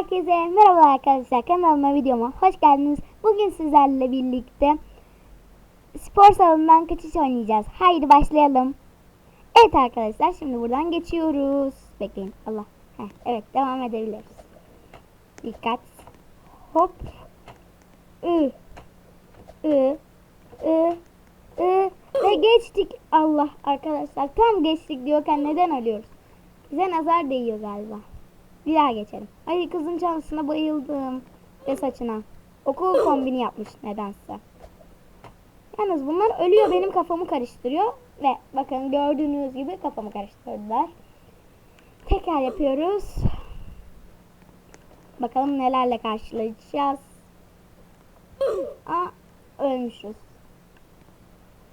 Herkese merhaba arkadaşlar kanalıma videoma hoş geldiniz. Bugün sizlerle birlikte spor salonundan kaçış oynayacağız. Haydi başlayalım. Evet arkadaşlar şimdi buradan geçiyoruz. Bekleyin Allah. Heh, evet devam edebiliriz. Dikkat. Hop. Ü. Ü. Ü. Ü. Ve geçtik. Allah arkadaşlar tam geçtik diyorken neden ölüyoruz? Bize nazar değiyor galiba. Bir daha geçelim. Ay kızın çalısına bayıldım. Ve saçına. Okul kombini yapmış nedense. Yalnız bunlar ölüyor benim kafamı karıştırıyor. Ve bakın gördüğünüz gibi kafamı karıştırdılar. Tekrar yapıyoruz. Bakalım nelerle karşılaşacağız. Aa, ölmüşüz.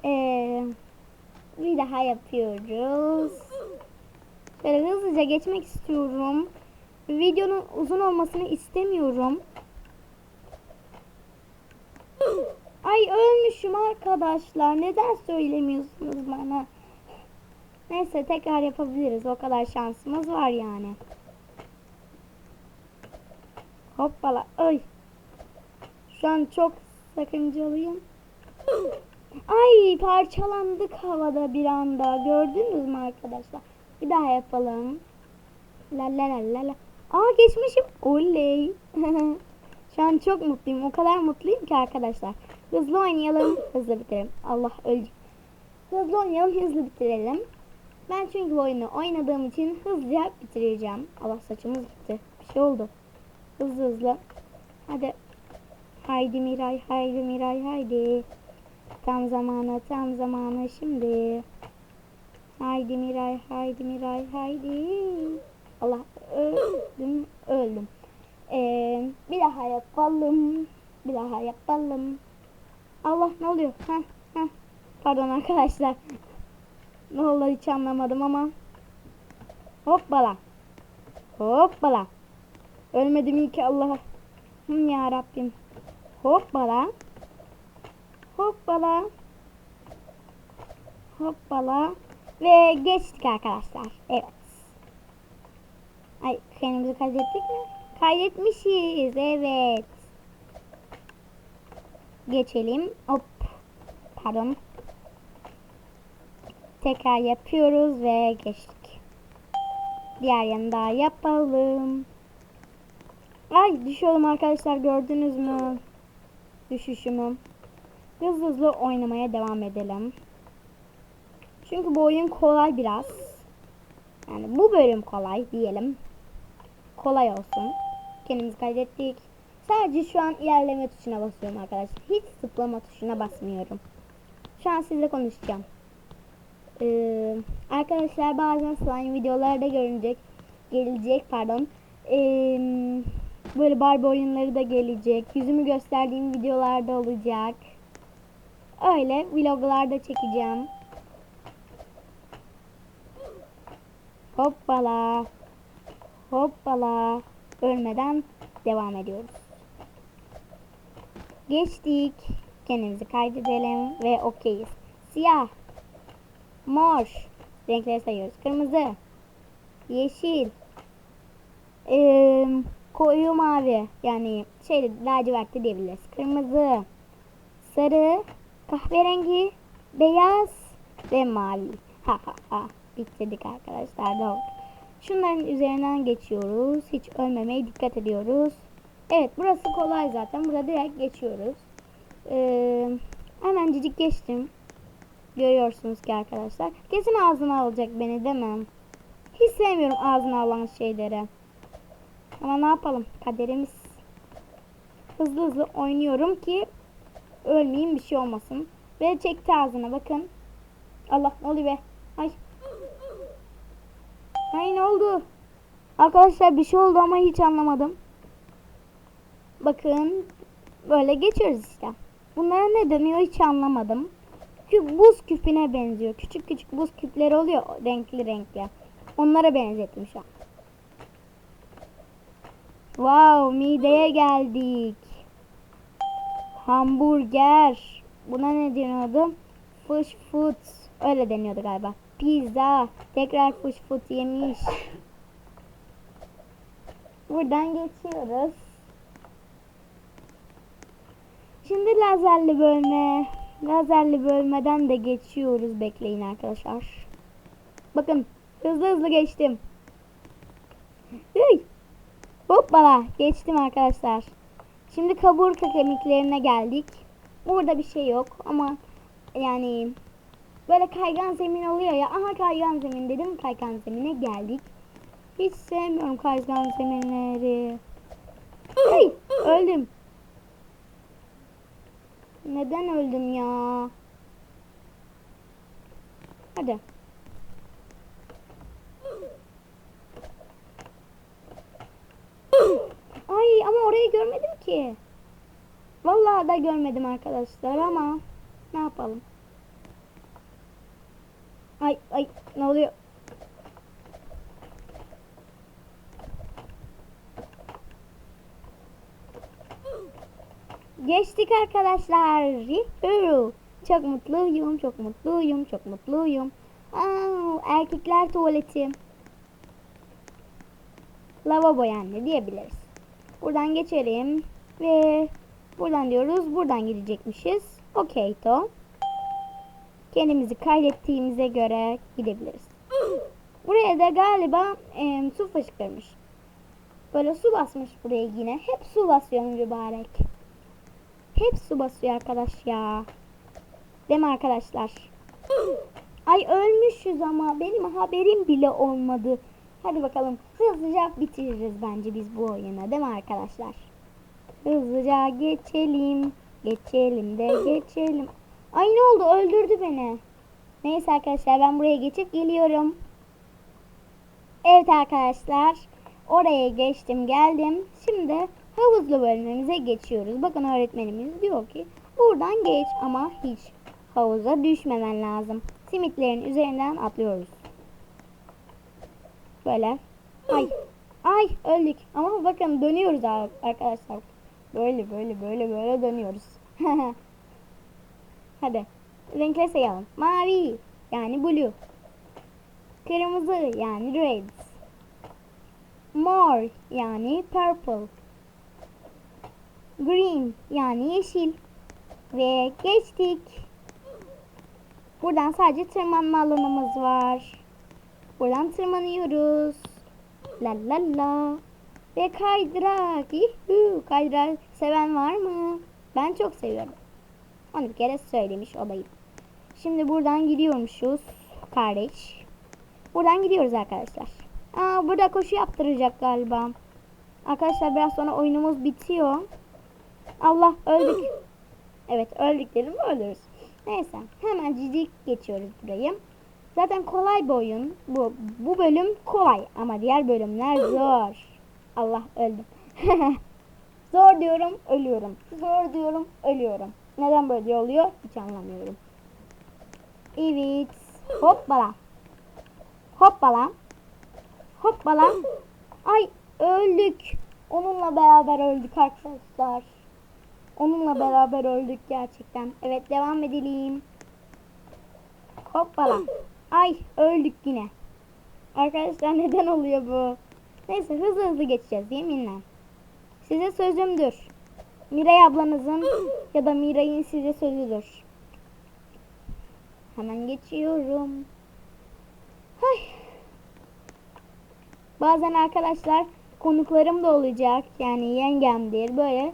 Ee, bir daha yapıyoruz. Böyle hızlıca geçmek istiyorum. Videonun uzun olmasını istemiyorum. Ay ölmüşüm arkadaşlar. Neden söylemiyorsunuz bana? Neyse tekrar yapabiliriz. O kadar şansımız var yani. Hoppala. Ay. Şu an çok sakıncalıyım. Ay parçalandık havada bir anda. Gördünüz mü arkadaşlar? Bir daha yapalım. La la la la la. Aa geçmişim. Oley. Şu an çok mutluyum. O kadar mutluyum ki arkadaşlar. Hızlı oynayalım. Hızlı bitirelim. Allah öldü. Hızlı oynayalım. Hızlı bitirelim. Ben çünkü bu oyunu oynadığım için hızlıca bitireceğim. Allah saçımız gitti. Bir şey oldu. Hızlı hızlı. Hadi. Haydi Miray. Haydi Miray. Haydi. Tam zamanı. Tam zamanı şimdi. Haydi Miray, haydi Miray, haydi. Allah öldüm, öldüm. Ee, bir daha yapalım. Bir daha yapalım. Allah ne oluyor? Heh, heh. Pardon arkadaşlar. Ne oldu hiç anlamadım ama. Hoppala. Hoppala. Ölmedim iyi ki Allah. Hım ya Rabbim. Hoppala. Hoppala. Hoppala. Ve geçtik arkadaşlar. Evet. Ay kendimizi kaydettik mi? Kaydetmişiz. Evet. Geçelim. Hop. Pardon. Tekrar yapıyoruz ve geçtik. Diğer yanı daha yapalım. Ay düşüyorum arkadaşlar gördünüz mü? Düşüşümü. Hızlı hızlı oynamaya devam edelim. Çünkü bu oyun kolay biraz. Yani bu bölüm kolay diyelim. Kolay olsun. Kendimizi kaydettik. Sadece şu an ilerleme tuşuna basıyorum arkadaşlar. Hiç zıplama tuşuna basmıyorum. Şu an sizle konuşacağım. Ee, arkadaşlar bazen slime videolarda görünecek. Gelecek pardon. Ee, böyle Barbie oyunları da gelecek. Yüzümü gösterdiğim videolarda olacak. Öyle vloglarda çekeceğim. Hoppala. Hoppala. Ölmeden devam ediyoruz. Geçtik. Kendimizi kaydedelim ve okeyiz. Siyah. Mor. Renkleri sayıyoruz. Kırmızı. Yeşil. Ee, koyu mavi. Yani şey lacivertli diyebiliriz. Kırmızı. Sarı. Kahverengi. Beyaz. Ve mavi. Ha ha ha bitirdik arkadaşlar. Doğru. Şunların üzerinden geçiyoruz. Hiç ölmemeye dikkat ediyoruz. Evet burası kolay zaten. Burada direkt geçiyoruz. Ee, hemencik geçtim. Görüyorsunuz ki arkadaşlar. Kesin ağzına alacak beni mi? Hiç sevmiyorum ağzına alan şeyleri. Ama ne yapalım? Kaderimiz. Hızlı hızlı oynuyorum ki ölmeyeyim bir şey olmasın. Ve çekti ağzına bakın. Allah ne oluyor be? Ay ne oldu? Arkadaşlar bir şey oldu ama hiç anlamadım. Bakın böyle geçiyoruz işte. Bunlara ne deniyor hiç anlamadım. Çünkü buz küpüne benziyor. Küçük küçük buz küpleri oluyor renkli renkli. Onlara an. Wow mideye geldik. Hamburger. Buna ne deniyordu? Fish food. Öyle deniyordu galiba. Pizza. Tekrar fish food yemiş. Buradan geçiyoruz. Şimdi lazerli bölme. Lazerli bölmeden de geçiyoruz. Bekleyin arkadaşlar. Bakın hızlı hızlı geçtim. Hıy. Hoppala geçtim arkadaşlar. Şimdi kaburga kemiklerine geldik. Burada bir şey yok ama yani böyle kaygan zemin oluyor ya. Aha kaygan zemin dedim. Kaygan zemine geldik. Hiç sevmiyorum kaygan zeminleri. Hey, öldüm. Neden öldüm ya? Hadi. Ay ama orayı görmedim ki. Vallahi da görmedim arkadaşlar ama ne yapalım? Ay ay ne oluyor? Geçtik arkadaşlar. Yuhuu. Çok mutluyum, çok mutluyum, çok mutluyum. Aa, erkekler tuvaleti. Lavabo yani diyebiliriz. Buradan geçelim ve buradan diyoruz. Buradan gidecekmişiz. Okey to. Kendimizi kaydettiğimize göre gidebiliriz. Buraya da galiba e, su fışkırmış. Böyle su basmış buraya yine. Hep su basıyor mübarek. Hep su basıyor arkadaş ya. Değil mi arkadaşlar? Ay ölmüşüz ama benim haberim bile olmadı. Hadi bakalım hızlıca bitiririz bence biz bu oyunu değil mi arkadaşlar? Hızlıca geçelim. Geçelim de geçelim. Ay ne oldu öldürdü beni. Neyse arkadaşlar ben buraya geçip geliyorum. Evet arkadaşlar oraya geçtim geldim. Şimdi havuzlu bölümümüze geçiyoruz. Bakın öğretmenimiz diyor ki buradan geç ama hiç havuza düşmemen lazım. Simitlerin üzerinden atlıyoruz. Böyle. Ay. Ay öldük. Ama bakın dönüyoruz ar- arkadaşlar. Böyle böyle böyle böyle dönüyoruz. Hadi. Renkleri sayalım. Mavi yani blue. Kırmızı yani red. Mor yani purple. Green yani yeşil. Ve geçtik. Buradan sadece tırmanma alanımız var. Buradan tırmanıyoruz. La la la. Ve kaydırak. Yuhu. Kaydırak seven var mı? Ben çok seviyorum. Onu bir kere söylemiş olayım. Şimdi buradan gidiyormuşuz kardeş. Buradan gidiyoruz arkadaşlar. Aa, burada koşu yaptıracak galiba. Arkadaşlar biraz sonra oyunumuz bitiyor. Allah öldük. Evet öldük dedim ölürüz. Neyse hemen cici geçiyoruz burayı. Zaten kolay bir oyun. Bu, bu bölüm kolay ama diğer bölümler zor. Allah öldüm. zor diyorum ölüyorum. Zor diyorum ölüyorum. Neden böyle oluyor hiç anlamıyorum. Evet. Hoppala. Hoppala. Hoppala. Ay öldük. Onunla beraber öldük arkadaşlar. Onunla beraber öldük gerçekten. Evet devam edelim. Hoppala. Ay öldük yine. Arkadaşlar neden oluyor bu? Neyse hızlı hızlı geçeceğiz yeminle. Size sözümdür. Miray ablanızın ya da Miray'ın size sözüdür. Hemen geçiyorum. Hay. Bazen arkadaşlar konuklarım da olacak. Yani yengemdir. Böyle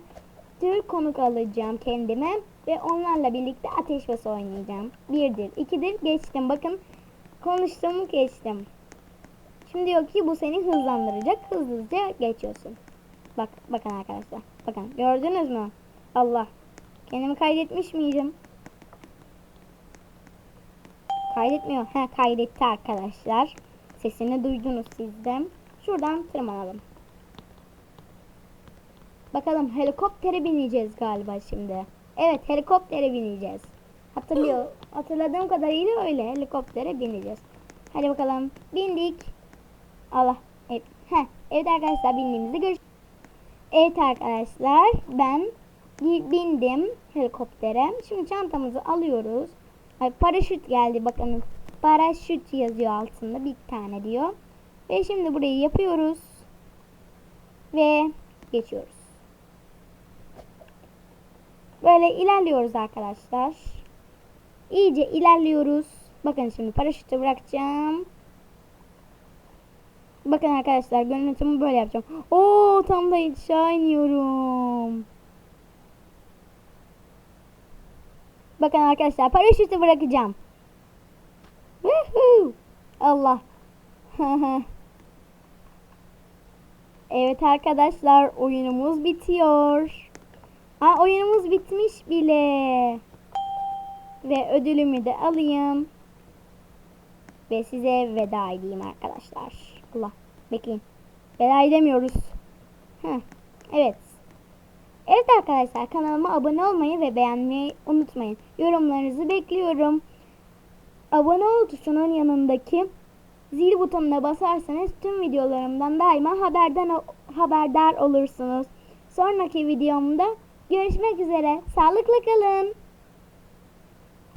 Türk konuk alacağım kendime ve onlarla birlikte ateş bası oynayacağım. Birdir, ikidir geçtim. Bakın konuştuğumu geçtim. Şimdi diyor ki bu seni hızlandıracak. Hızlıca geçiyorsun. Bak bakın arkadaşlar. Bakın gördünüz mü? Allah. Kendimi kaydetmiş miydim? Kaydetmiyor. He kaydetti arkadaşlar. Sesini duydunuz siz de. Şuradan tırmanalım. Bakalım helikoptere bineceğiz galiba şimdi. Evet helikoptere bineceğiz. Hatırlıyor. Hatırladığım kadarıyla öyle helikoptere bineceğiz. Hadi bakalım. Bindik. Allah. Evet. Heh. Evet arkadaşlar bindiğimizde görüş. Evet arkadaşlar ben bindim helikoptere. Şimdi çantamızı alıyoruz. Ay, paraşüt geldi bakın. Paraşüt yazıyor altında bir tane diyor. Ve şimdi burayı yapıyoruz. Ve geçiyoruz. Böyle ilerliyoruz arkadaşlar. İyice ilerliyoruz. Bakın şimdi paraşütü bırakacağım. Bakın arkadaşlar görüntümü böyle yapacağım. Oo tam da aşağı iniyorum. Bakın arkadaşlar paraşütü bırakacağım. Woohoo! Allah. evet arkadaşlar oyunumuz bitiyor. Aa, oyunumuz bitmiş bile. Ve ödülümü de alayım. Ve size veda edeyim arkadaşlar. Allah bekleyin. Veda edemiyoruz. Heh, evet. Evet arkadaşlar kanalıma abone olmayı ve beğenmeyi unutmayın. Yorumlarınızı bekliyorum. Abone ol tuşunun yanındaki zil butonuna basarsanız tüm videolarımdan daima haberden haberdar olursunuz. Sonraki videomda görüşmek üzere. Sağlıkla kalın.